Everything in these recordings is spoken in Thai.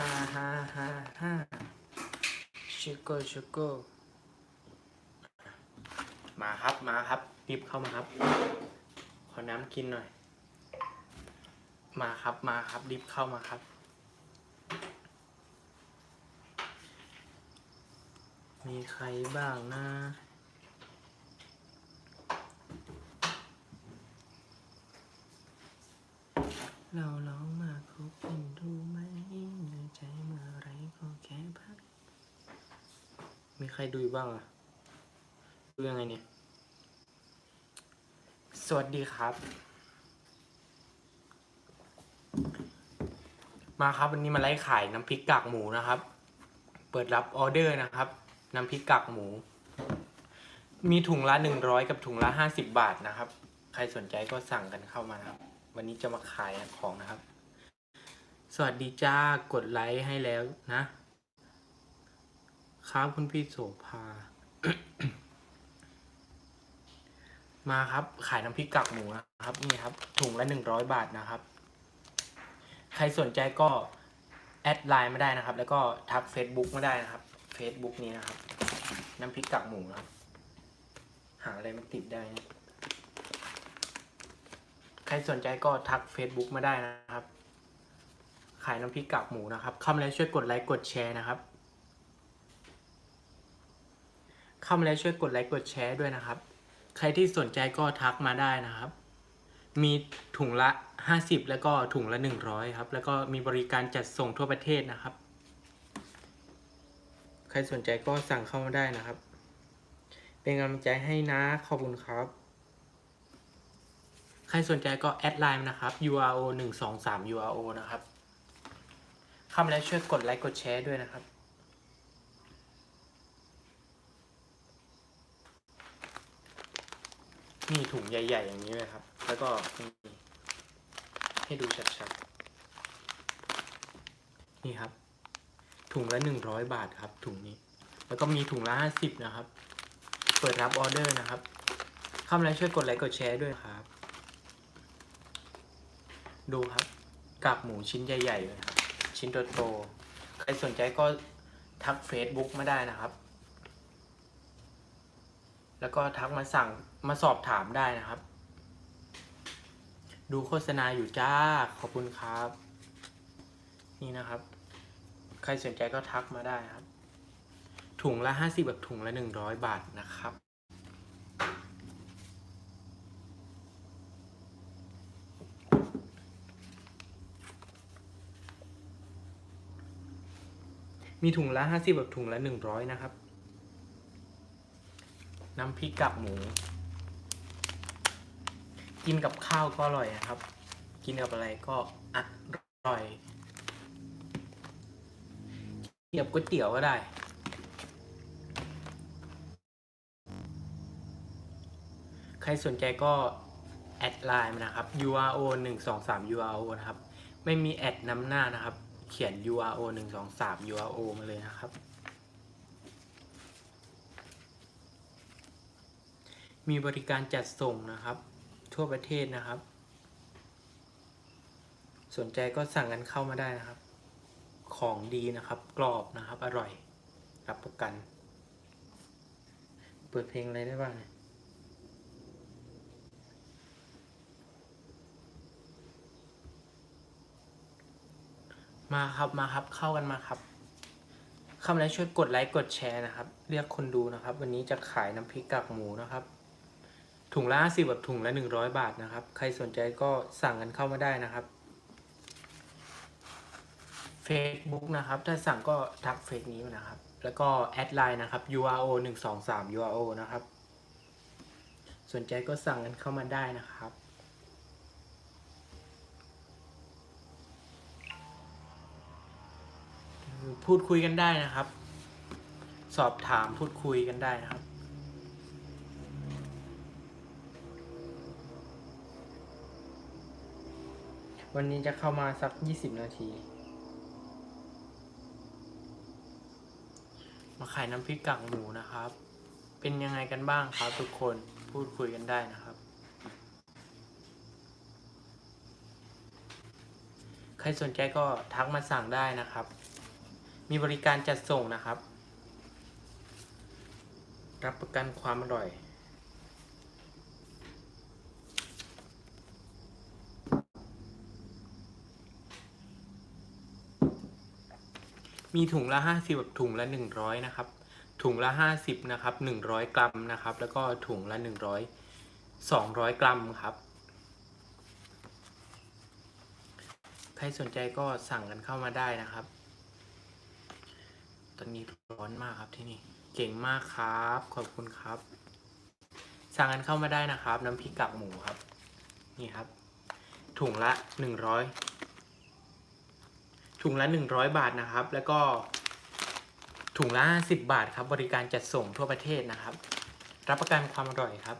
ฮ่าฮ่าฮ่าฮ่าชิโกชิโกมาครับมาครับรีบเข้ามาครับ ขอน้ำกินหน่อย มาครับมาครับรีบเข้ามาครับ มีใครบ้างนะเราลองมาคบกันดูไหมเหนื่อยใจเมื่อไรก็แค่พัก มีใค รดูอยู่บ้างอะดูยังไงเนี่ย สวัสดีครับ มาครับวันนี้มาไล่ขายน้ำพริกกากหมูนะครับ เปิดรับออเดอร์นะครับ น้ำพริกกากหมู มีถุงละหนึ่งร้อยกับถุงละห้าสิบบาทนะครับ ใครสนใจก็สั่งกันเข้ามานะครับ วันนี้จะมาขายของนะครับ สวัสดีจ้ากดไลค์ให้แล้วนะ ครับคุณพี่โสภา มาครับ ขายน้ำพริกกากหมูนะครับ นี่ครับ ถุงละหนึ่งร้อยบาทนะครับ ใครสนใจก็แอดไลน์มาได้นะครับ แล้วก็ทัก Facebook มาได้นะครับ Facebook นี้นะครับ น้ำพริกกากหมูนะครับ หาอะไรมันติดได้นะใครสนใจก็ทัก Facebook มาได้นะครับ ขายน้ำพริกกากหมูนะครับเข้ามาแล้วช่วยกดไลค์กดแชร์นะครับ เข้ามาแล้วช่วยกดไลค์กดแชร์ด้วยนะครับ ใครที่สนใจก็ทักมาได้นะครับ มีถุงละ 50 แล้วก็ถุงละ 100 ครับ แล้วก็มีบริการจัดส่งทั่วประเทศนะครับ ใครสนใจก็สั่งเข้ามาได้นะครับ เป็นกำลังใจให้นะขอบคุณครับ ใครสนใจก็แอดไลน์นะครับ URO หนึ่งสองสาม URO นะครับเข้ามาแล้วช่วยกดไลค์กดแชร์ด้วยนะครับ นี่ถุงใหญ่ ๆ อย่างนี้เลยครับ แล้วก็ให้ดูชัดๆ นี่ครับ ถุงละหนึ่งร้อยบาทครับ ถุงนี้ แล้วก็มีถุงละห้าสิบนะครับ เปิดรับออเดอร์นะครับเข้ามาแล้วช่วยกดไลค์กดแชร์ด้วยครับ ดูครับกากหมูชิ้นใหญ่ๆเลยครับ ชิ้นโตๆใครสนใจก็ทัก Facebook มาได้นะครับ แล้วก็ทักมาสั่งมาสอบถามได้นะครับ ดูโฆษณาอยู่จ้า ขอบคุณครับ นี่นะครับ ใครสนใจก็ทักมาได้ครับ ถุงละห้าสิบแบบถุงละหนึ่งร้อยบาทนะครับมีถุงละห้าสิบแบบถุงละหนึ่งร้อยนะครับ น้ำพริกกับหมู กินกับข้าวก็อร่อยนะครับ กินกับอะไรก็อร่อยกินกับก๋วยเตี๋ยวก็ได้ใครสนใจก็แอดไลน์มานะครับ URO หนึ่งสองสาม URO นะครับ ไม่มีแอดนำหน้านะครับ เขียน URO หนึ่งสองสาม URO มาเลยนะครับ มีบริการจัดส่งนะครับ ทั่วประเทศนะครับ สนใจก็สั่งกันเข้ามาได้นะครับ ของดีนะครับ กรอบนะครับ อร่อย รับประกัน เปิดเพลงอะไรได้บ้างเนี่ยมาครับมาครับเข้ากันมาครับเข้ามาแล้วช่วยกดไลค์กดแชร์นะครับ เรียกคนดูนะครับ วันนี้จะขายน้ำพริกกากหมูนะครับ ถุงละสิบแบบถุงละหนึ่งร้อยบาทนะครับ ใครสนใจก็สั่งกันเข้ามาได้นะครับ Facebook นะครับ ถ้าสั่งก็ทักเฟซนี้นะครับ แล้วก็แอดไลน์นะครับ URO หนึ่งสองสาม URO นะครับ สนใจก็สั่งกันเข้ามาได้นะครับพูดคุยกันได้นะครับ สอบถามพูดคุยกันได้นะครับ วันนี้จะเข้ามาสักยี่สิบนาที มาขายน้ำพริกกากหมูนะครับ เป็นยังไงกันบ้างครับทุกคนพูดคุยกันได้นะครับ ใครสนใจก็ทักมาสั่งได้นะครับ มีบริการจัดส่งนะครับ รับประกันความอร่อย มีถุงละห้าสิบแบบถุงละหนึ่งร้อยนะครับ ถุงละห้าสิบนะครับหนึ่งร้อยกรัมนะครับ แล้วก็ถุงละหนึ่งร้อยสองร้อยกรัมครับ ใครสนใจก็สั่งกันเข้ามาได้นะครับ ตอนนี้ร้อนมากครับที่นี่ เก่งมากครับ ขอบคุณครับ สั่งกันเข้ามาได้นะครับ น้ำพริกกากหมูครับ นี่ครับ ถุงละหนึ่งร้อย ถุงละหนึ่งร้อยบาทนะครับ แล้วก็ถุงละสิบบาทครับ บริการจัดส่งทั่วประเทศนะครับ รับประกันความอร่อยครับ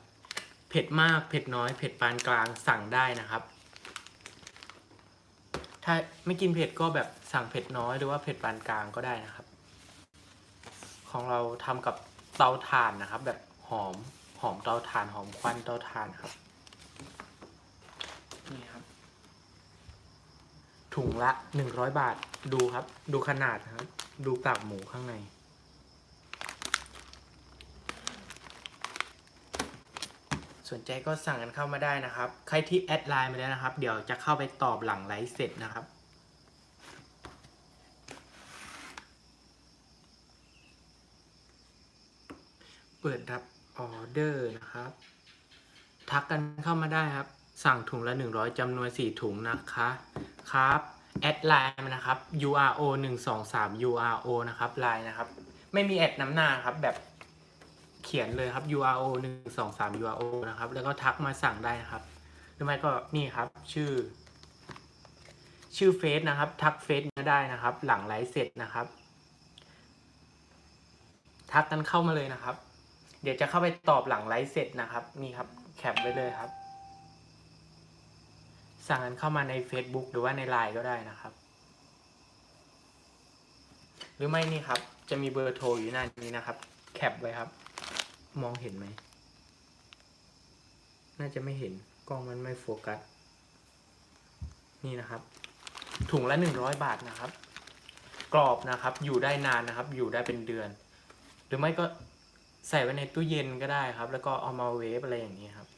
เผ็ดมาก เผ็ดน้อย เผ็ดปานกลางสั่งได้นะครับ ถ้าไม่กินเผ็ดก็แบบสั่งเผ็ดน้อยหรือว่าเผ็ดปานกลางก็ได้นะครับ ของเราทำกับเตาถ่านนะครับ แบบหอมหอมเตาถ่านหอมควันเตาถ่านครับนี่ครับ ถุงละหนึ่งร้อยบาท ดูครับ ดูขนาดครับ ดูกากหมูข้างใน สนใจก็สั่งกันเข้ามาได้นะครับ ใครที่แอดไลน์มาแล้วนะครับ เดี๋ยวจะเข้าไปตอบหลังไลฟ์เสร็จนะครับ เปิดรับออเดอร์นะครับ ทักกันเข้ามาได้ครับ สั่งถุงละ 100จำนวน 4 ถุงนะคะครับแอดไลน์มานะครับ URO 1 2 3 URO นะครับไลน์นะครับ ไม่มีแอดน้ำหน้าครับแบบเขียนเลยครับ URO 1 2 3 URO นะครับ แล้วก็ทักมาสั่งได้นะครับ หรือไม่ก็นี่ครับชื่อ ชื่อเฟซนะครับ ทักเฟซมาได้นะครับ หลังไลฟ์เสร็จนะครับ ทักกันเข้ามาเลยนะครับ เดี๋ยวจะเข้าไปตอบหลังไลฟ์เสร็จนะครับ นี่ครับแคปไว้เลยครับ สั่งกันเข้ามาใน Facebook หรือว่าใน Line ก็ได้นะครับ หรือไม่นี่ครับ จะมีเบอร์โทรอยู่หน้านี้นะครับ แคปไว้ครับ มองเห็นไหม น่าจะไม่เห็นกล้องมันไม่โฟกัส นี่นะครับ ถุงละหนึ่งร้อยบาทนะครับ กรอบนะครับ อยู่ได้นานนะครับ อยู่ได้เป็นเดือน หรือไม่ก็ใส่ไว้ในตู้เย็นก็ได้ครับ แล้วก็เอามาเวฟอะไรอย่างนี้ครับ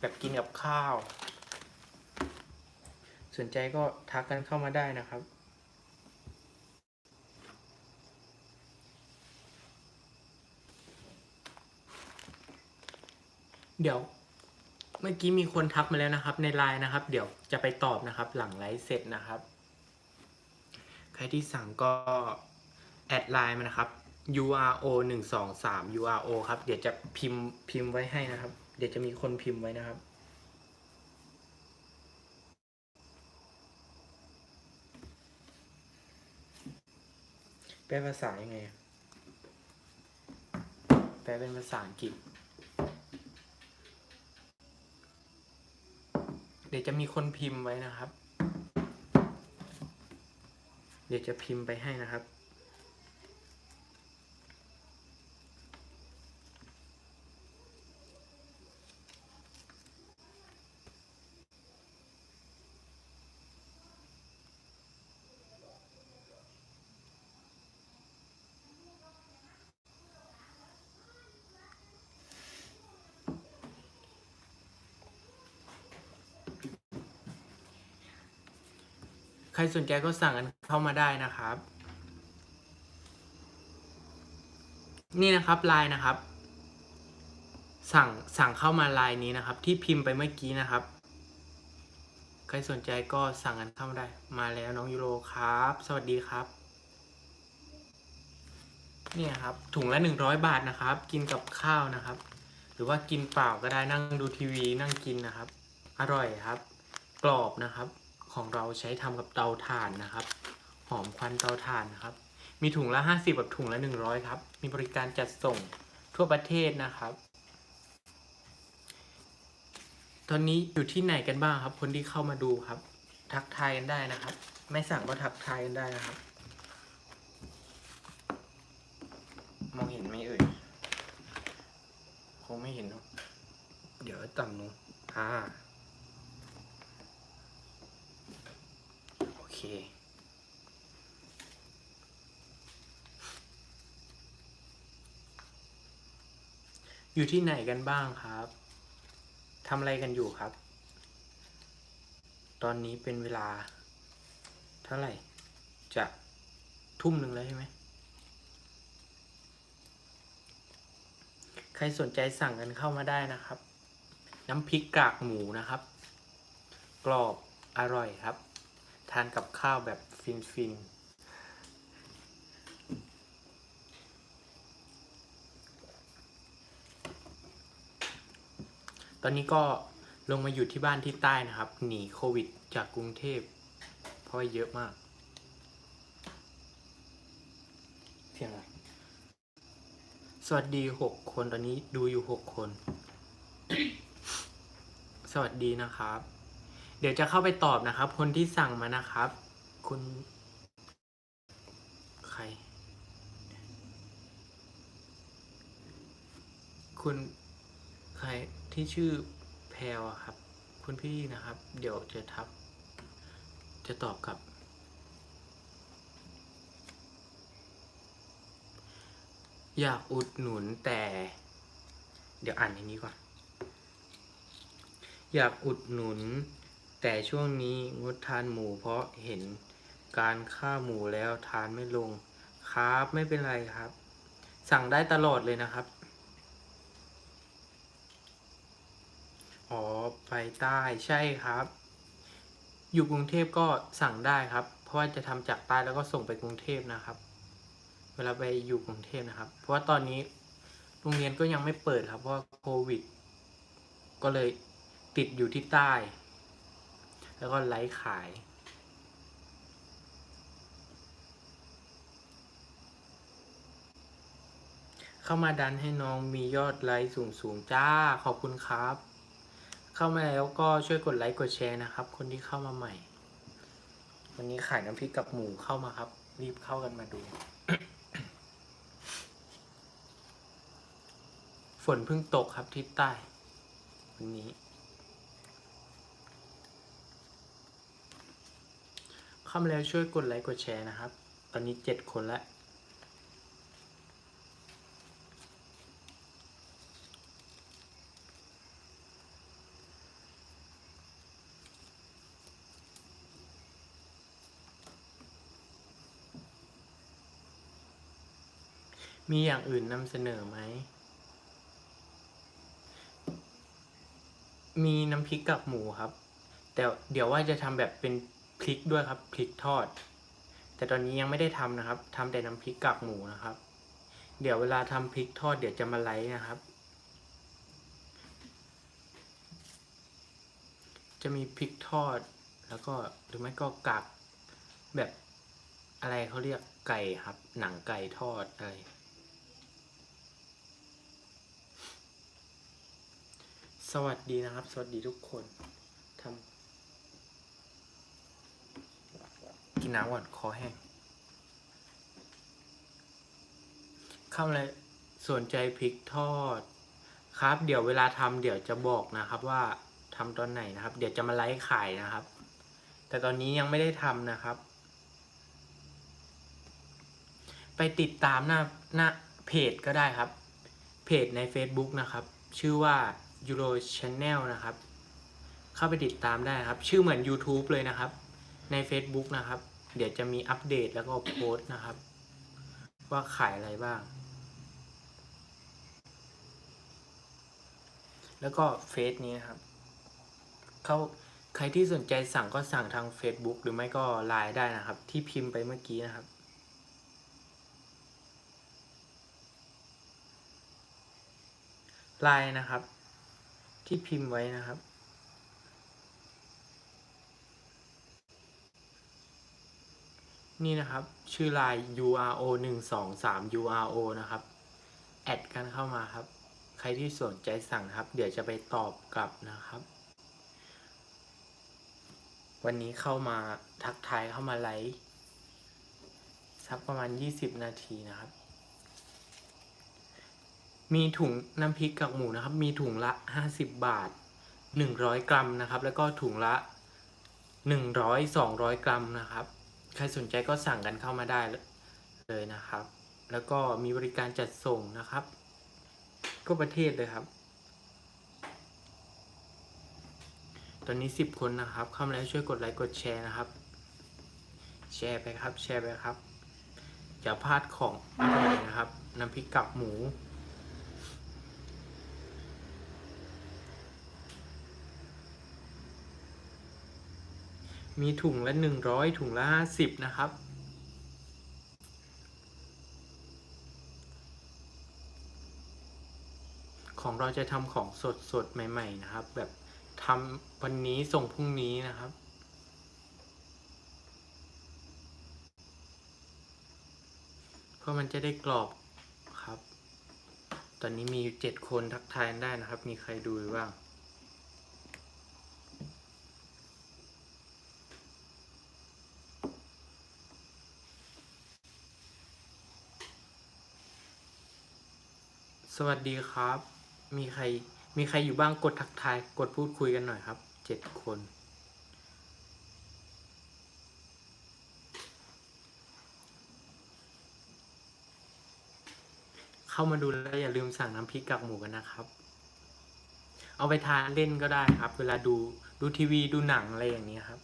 แบบกินกับข้าว สนใจก็ทักกันเข้ามาได้นะครับ เดี๋ยวเมื่อกี้มีคนทักมาแล้วนะครับในไลน์นะครับ เดี๋ยวจะไปตอบนะครับ หลังไลฟ์เสร็จนะครับ ใครที่สั่งก็แอดไลน์มานะครับ URO หนึ่งสองสาม URO ครับ เดี๋ยวจะพิมพ์พิมพ์ไว้ให้นะครับ เดี๋ยวจะมีคนพิมพ์ไว้นะครับ ลภาษายังไง แปลเป็นภาษาอังกฤษ เดี๋ยวจะมีคนพิมพ์ไว้นะครับ เดี๋ยวจะพิมพ์ไปให้นะครับ รสนใจก็สั่งกันเข้ามาได้นะครับ นี่นะครับไลน์นะครับ สั่งสั่งเข้ามาไลน์นี้นะครับ ที่พิมพ์ไปเมื่อกี้นะครับ ใครสนใจก็สั่งกันเข้ามาได้ มาแล้วน้องยูโรครับ สวัสดีครับเนี่ยครับถุงละหนึ่งร้อยบาทนะครับ กินกับข้าวนะครับ หรือว่ากินเปล่าก็ได้นั่งดูทีวีนั่งกินนะครับ อร่อยครับ กรอบนะครับ ของเราใช้ทำกับเตาถ่านนะครับ หอมควันเตาถ่านนะครับ มีถุงละห้าสิบกับถุงละหนึ่งร้อยครับ มีบริการจัดส่งทั่วประเทศนะครับ ตอนนี้อยู่ที่ไหนกันบ้างครับ คนที่เข้ามาดูครับ ทักทายกันได้นะครับ ไม่สั่งก็ทักทายกันได้นะครับ มองเห็นไหมเอ่ยคงไม่เห็นเนอะเดี๋ยวต่ำลงอ่า อยู่ที่ไหนกันบ้างครับทำอะไรกันอยู่ครับ ตอนนี้เป็นเวลา เท่าไหร่ จะทุ่มหนึ่งแล้วใช่ไหมใครสนใจสั่งกันเข้ามาได้นะครับ น้ำพริกกากหมูนะครับ กรอบอร่อยครับ ทานกับข้าวแบบฟินฟินๆตอนนี้ก็ลงมาอยู่ที่บ้านที่ใต้นะครับ หนีโควิดจากกรุงเทพ เพราะว่าเยอะมาก เสียงอะไรสวัสดีหกคนตอนนี้ดูอยู่หกคน สวัสดีนะครับ เดี๋ยวจะเข้าไปตอบนะครับ คนที่สั่งมานะครับ คุณ ใคร คุณใครที่ชื่อแพลวครับ คุณพี่นะครับ เดี๋ยวจะทับ จะตอบกับ อยากอุดหนุนแต่ เดี๋ยวอ่านอย่างนี้ก่อน อยากอุดหนุน แต่ช่วงนี้งดทานหมูเพราะเห็นการฆ่าหมูแล้วทานไม่ลงครับไม่เป็นไรครับ สั่งได้ตลอดเลยนะครับอ๋อไปใต้ใช่ครับ อยู่กรุงเทพก็สั่งได้ครับ เพราะว่าจะทำจากใต้แล้วก็ส่งไปกรุงเทพนะครับ เวลาไปอยู่กรุงเทพนะครับ เพราะว่าตอนนี้โรงเรียนก็ยังไม่เปิดครับเพราะว่าโควิด ก็เลยติดอยู่ที่ใต้ แล้วก็ไลฟ์ขาย เข้ามาดันให้น้องมียอดไลค์สูงๆจ้าขอบคุณครับ เข้ามาแล้วก็ช่วยกดไลค์กดแชร์นะครับ คนที่เข้ามาใหม่ วันนี้ขายน้ำพริกกับหมูเข้ามาครับ รีบเข้ากันมาดู ฝนเพิ่งตกครับที่ใต้วันนี้ เข้ามาแล้วช่วยกดไลค์กดแชร์นะครับ ตอนนี้เจ็ดคนแล้วมีอย่างอื่นนำเสนอไหม มีน้ำพริกกับหมูครับ แต่เดี๋ยวว่าจะทำแบบเป็น พริกด้วยครับพริกทอด แต่ตอนนี้ยังไม่ได้ทำนะครับทำแต่น้ำพริกกับหมูนะครับ เดี๋ยวเวลาทำพริกทอดเดี๋ยวจะมาไลฟ์นะครับ จะมีพริกทอด แล้วก็หรือไม่ก็กากแบบอะไรเขาเรียกไก่ครับ หนังไก่ทอดอะไรสวัสดีนะครับ สวัสดีทุกคนทำ กินน้ำก่อนคอแห้งข้ามอะไรสนใจพริกทอด ครับ เดี๋ยวเวลาทำเดี๋ยวจะบอกนะครับว่าทำตอนไหนนะครับ เดี๋ยวจะมาไลฟ์ขายนะครับ แต่ตอนนี้ยังไม่ได้ทำนะครับ ไปติดตามหน้าหน้าเพจก็ได้ครับ เพจใน Facebook นะครับ ชื่อว่า Euro Channel นะครับ เข้าไปติดตามได้ครับ ชื่อเหมือน YouTube เลยนะครับ ใน Facebook นะครับ เดี๋ยวจะมีอัปเดตแล้วก็โพสต์นะครับ ว่าขายอะไรบ้าง แล้วก็เฟซนี้นะครับเขาใครที่สนใจสั่งก็สั่งทาง Facebook หรือไม่ก็ไลน์ได้นะครับ ที่พิมพ์ไปเมื่อกี้นะครับ ไลน์นะครับ ที่พิมพ์ไว้นะครับ นี่นะครับ ชื่อไลน์ URO หนึ่งสองสาม URO นะครับ แอดกันเข้ามาครับ ใครที่สนใจสั่งครับ เดี๋ยวจะไปตอบกลับนะครับ วันนี้เข้ามาทักทายเข้ามาไลฟ์สักประมาณ 20 นาทีนะครับ มีถุงน้ำพริกกับหมูนะครับ มีถุงละ 50 บาท 100 กรัมนะครับ แล้วก็ถุงละ 100 200 กรัมนะครับ ใครสนใจก็สั่งกันเข้ามาได้เลยนะครับ แล้วก็มีบริการจัดส่งนะครับก็ประเทศเลยครับ ตอนนี้สิบคนนะครับ เข้ามาแล้วช่วยกดไลค์กดแชร์นะครับ แชร์ไปครับ แชร์ไปครับอย่าพลาดของอร่อยนะครับ น้ำพริกกับหมู มีถุงละหนึ่งร้อยถุงละห้าสิบนะครับ ของเราจะทำของสดสดใหม่ ๆ นะครับ แบบทำวันนี้ส่งพรุ่งนี้นะครับเพราะมันจะได้กรอบครับ ตอนนี้มีอยู่เจ็ดคนทักทายได้นะครับ มีใครดูหรือบ้าง สวัสดีครับ มีใคร มีใครอยู่บ้างกดทักทาย กดพูดคุยกันหน่อยครับ เจ็ดคน เข้ามาดูแล้วอย่าลืมสั่งน้ำพริกกากหมูกันนะครับ เอาไปทานเล่นก็ได้ครับ เวลาดูดูทีวีดูหนังอะไรอย่างนี้ครับ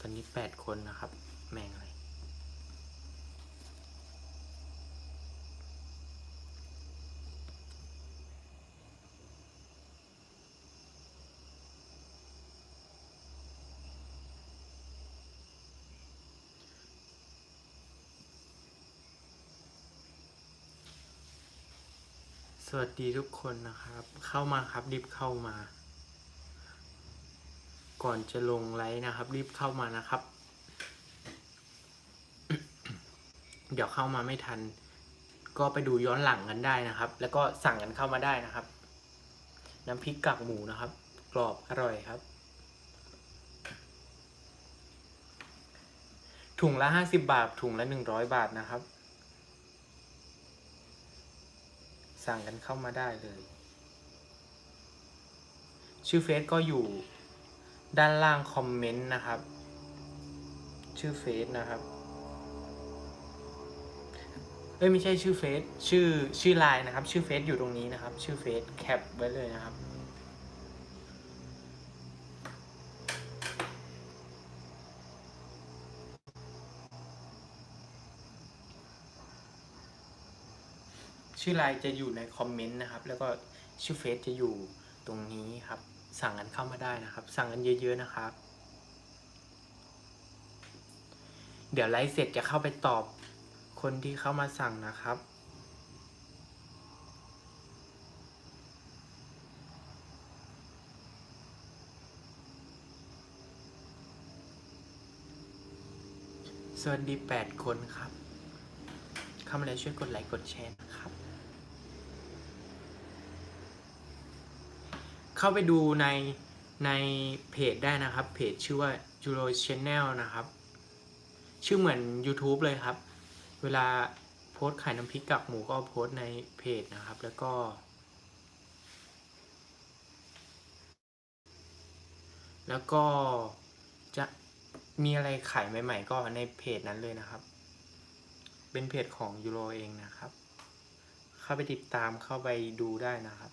ตอนนี้แปดคนนะครับ แมงอะไร สวัสดีทุกคนนะครับ เข้ามาครับรีบเข้ามา ก่อนจะลงไลฟ์นะครับ รีบเข้ามานะครับ เดี๋ยวเข้ามาไม่ทัน ก็ไปดูย้อนหลังกันได้นะครับ แล้วก็สั่งกันเข้ามาได้นะครับ น้ำพริกกากหมูนะครับ กรอบอร่อยครับ ถุงละห้าสิบบาทถุงละหนึ่งร้อยบาทนะครับ สั่งกันเข้ามาได้เลย ชื่อเฟซก็อยู่ด้านล่างคอมเมนต์นะครับ ชื่อเฟซนะครับ เอ้ยไม่ใช่ชื่อเฟซชื่อชื่อไลน์นะครับ ชื่อเฟซอยู่ตรงนี้นะครับ ชื่อเฟซแคปไว้เลยนะครับ ชื่อไลน์จะอยู่ในคอมเมนต์นะครับ แล้วก็ชื่อเฟซจะอยู่ตรงนี้ครับ สั่งกันเข้ามาได้นะครับ สั่งกันเยอะ ๆนะครับ เดี๋ยวไลฟ์เสร็จจะเข้าไปตอบคนที่เข้ามาสั่งนะครับสวัสดี 8 คนครับ เข้ามาแล้วช่วยกดไลค์ กดแชร์นะครับ เข้าไปดูในในเพจได้นะครับ เพจชื่อว่า Juro Channel นะครับ ชื่อเหมือน YouTube เลยครับ เวลาโพสขายน้ำพริกกับหมูก็โพสในเพจนะครับ แล้วก็ แล้วก็จะมีอะไรขายใหม่ ๆ ก็ในเพจนั้นเลยนะครับ เป็นเพจของยูโรเองนะครับ เข้าไปติดตามเข้าไปดูได้นะครับ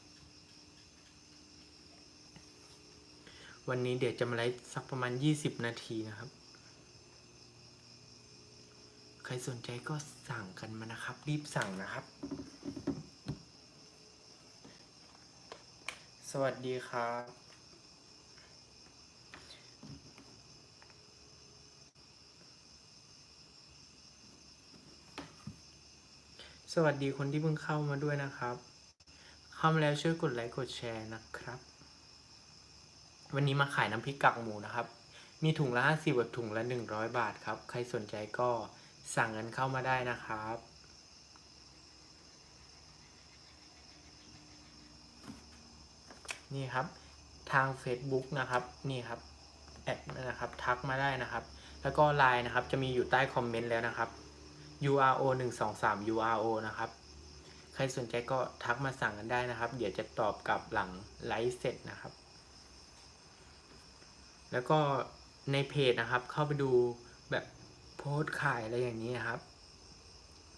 วันนี้เดี๋ยวจะมาไลฟ์สักประมาณ 20 นาทีนะครับ ใครสนใจก็สั่งกันมานะครับ รีบสั่งนะครับ สวัสดีครับสวัสดีคนที่เพิ่งเข้ามาด้วยนะครับ เข้ามาแล้วช่วยกดไลค์กดแชร์นะครับ วันนี้มาขายน้ำพริกกากหมูนะครับ มีถุงละห้าสิบบถุงละหนึ่งร้อยบาทครับ ใครสนใจก็สั่งกันเข้ามาได้นะครับ นี่ครับทาง Facebook นะครับ นี่ครับแอดนะครับ ทักมาได้นะครับ แล้วก็ไลน์นะครับจะมีอยู่ใต้คอมเมนต์แล้วนะครับ URO หนึ่งสองสาม URO นะครับ ใครสนใจก็ทักมาสั่งกันได้นะครับ เดี๋ยวจะตอบกลับหลังไลฟ์เสร็จนะครับ แล้วก็ในเพจนะครับ เข้าไปดูแบบโพสต์ขายอะไรอย่างนี้นะครับ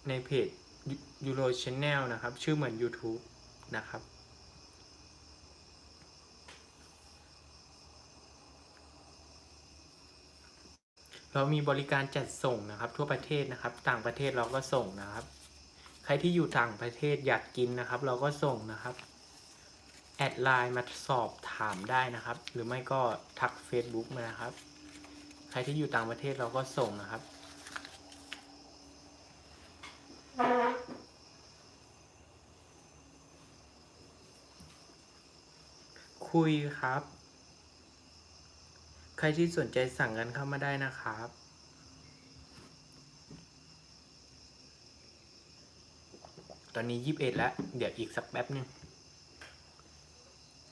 ในเพจยูโรชแนลนะครับ ชื่อเหมือน YouTube นะครับ เรามีบริการจัดส่งนะครับ ทั่วประเทศนะครับ ต่างประเทศเราก็ส่งนะครับ ใครที่อยู่ต่างประเทศอยากกินนะครับ เราก็ส่งนะครับ แอดไลน์มาสอบถามได้นะครับ หรือไม่ก็ทัก Facebook มานะครับ ใครที่อยู่ต่างประเทศเราก็ส่งนะครับ คุยครับ ใครที่สนใจสั่งกันเข้ามาได้นะครับตอนนี้ยี่สิบเอ็ดแล้ว เดี๋ยวอีกสักแป๊บหนึ่ง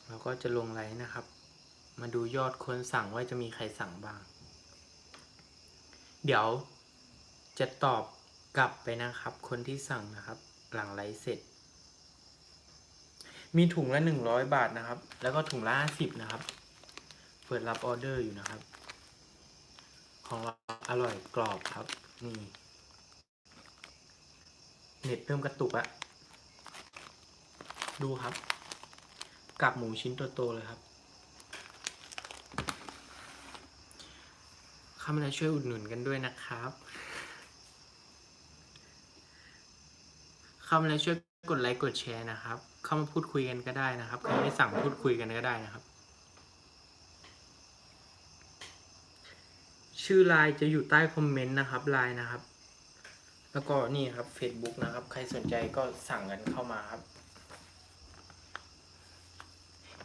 เราก็จะลงไลน์นะครับ มาดูยอดคนสั่งว่าจะมีใครสั่งบ้าง เดี๋ยวจะตอบกลับไปนะครับ คนที่สั่งนะครับ หลังไลฟ์เสร็จ มีถุงละหนึ่งร้อยบาทนะครับ แล้วก็ถุงละห้าสิบนะครับ เปิดรับออเดอร์อยู่นะครับ ของเราอร่อยกรอบครับ นี่เน็ตเริ่มกระตุกอะดูครับ กับหมูชิ้นโตๆเลยครับเข้ามาแล้วช่วยอุดหนุนกันด้วยนะครับเข้ามาแล้วช่วยกดไลค์กดแชร์นะครับ เข้ามาพูดคุยกันก็ได้นะครับใครไม่สั่งพูดคุยกันก็ได้นะครับ ชื่อไลน์จะอยู่ใต้คอมเมนต์นะครับไลน์นะครับ แล้วก็นี่ครับ Facebook นะครับ ใครสนใจก็สั่งกันเข้ามาครับ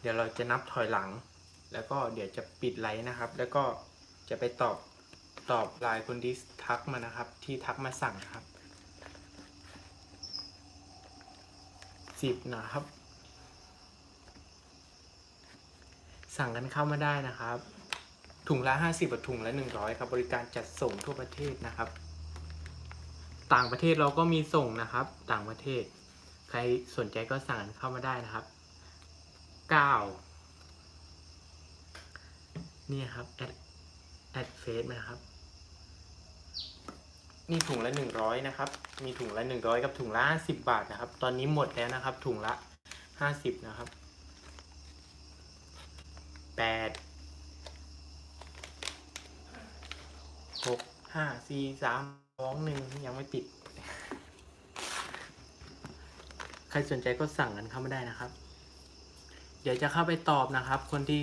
เดี๋ยวเราจะนับถอยหลัง แล้วก็เดี๋ยวจะปิดไลน์นะครับ แล้วก็จะไปตอบตอบไลน์คนที่ทักมานะครับ ที่ทักมาสั่งครับสิบนะครับ สั่งกันเข้ามาได้นะครับ ถุงละห้าสิบถุงละหนึ่งร้อยครับ บริการจัดส่งทั่วประเทศนะครับ ต่างประเทศเราก็มีส่งนะครับ ต่างประเทศ ใครสนใจก็สั่งเข้ามาได้นะครับ เก้านี่ครับ แอดแอดเฟซนะครับนี่ถุงละหนึ่งร้อยนะครับ มีถุงละหนึ่งร้อยกับถุงละห้าสิบบาทนะครับ ตอนนี้หมดแล้วนะครับ ถุงละห้าสิบนะครับแปดหกห้าสี่สามสองหนึ่งยังไม่ปิด ใครสนใจก็สั่งกันเข้ามาได้นะครับ เดี๋ยวจะเข้าไปตอบนะครับ คนที่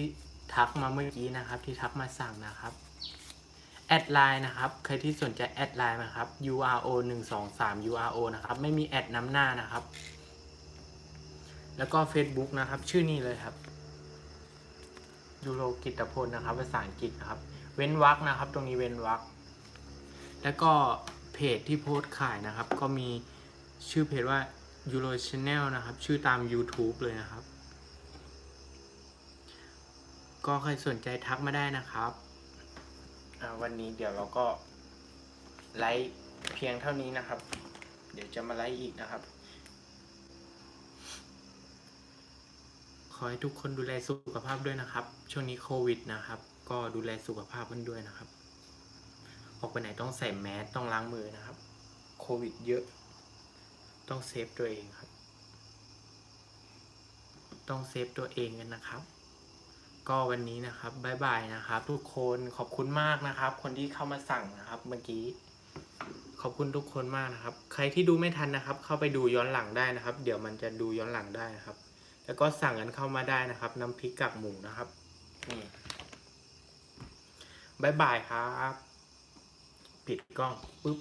ทักมาเมื่อกี้นะครับ ที่ทักมาสั่งนะครับแอดไลน์นะครับ ใครที่สนใจแอดไลน์มาครับ URO หนึ่งสองสาม URO นะครับ ไม่มีแอดน้ำหน้านะครับ แล้วก็ Facebook นะครับ ชื่อนี้เลยครับยูโรกิตพลนะครับ ภาษาอังกฤษนะครับ เว้นวรรคนะครับ ตรงนี้เว้นวรรคแล้วก็เพจที่โพสต์ขายนะครับ ก็มีชื่อเพจว่า Euro Channel นะครับ ชื่อตาม YouTube เลยนะครับ ก็ใครสนใจทักมาได้นะครับอ่าวันนี้เดี๋ยวเราก็ไลฟ์เพียงเท่านี้นะครับ เดี๋ยวจะมาไลฟ์อีกนะครับ ขอให้ทุกคนดูแลสุขภาพด้วยนะครับ ช่วงนี้โควิดนะครับ ก็ดูแลสุขภาพกันด้วยนะครับ ออกไปไหนต้องใส่แมสต้องล้างมือนะครับ โควิดเยอะ ต้องเซฟตัวเองครับ ต้องเซฟตัวเองกันนะครับ ก็วันนี้นะครับบายบายนะครับ ทุกคนขอบคุณมากนะครับ คนที่เข้ามาสั่งนะครับ เมื่อกี้ ขอบคุณทุกคนมากนะครับ ใครที่ดูไม่ทันนะครับ เข้าไปดูย้อนหลังได้นะครับ เดี๋ยวมันจะดูย้อนหลังได้นะครับ แล้วก็สั่งกันเข้ามาได้นะครับ น้ำพริกกากหมูนะครับนี่บายบายครับ ปิดกล้องปุ๊บ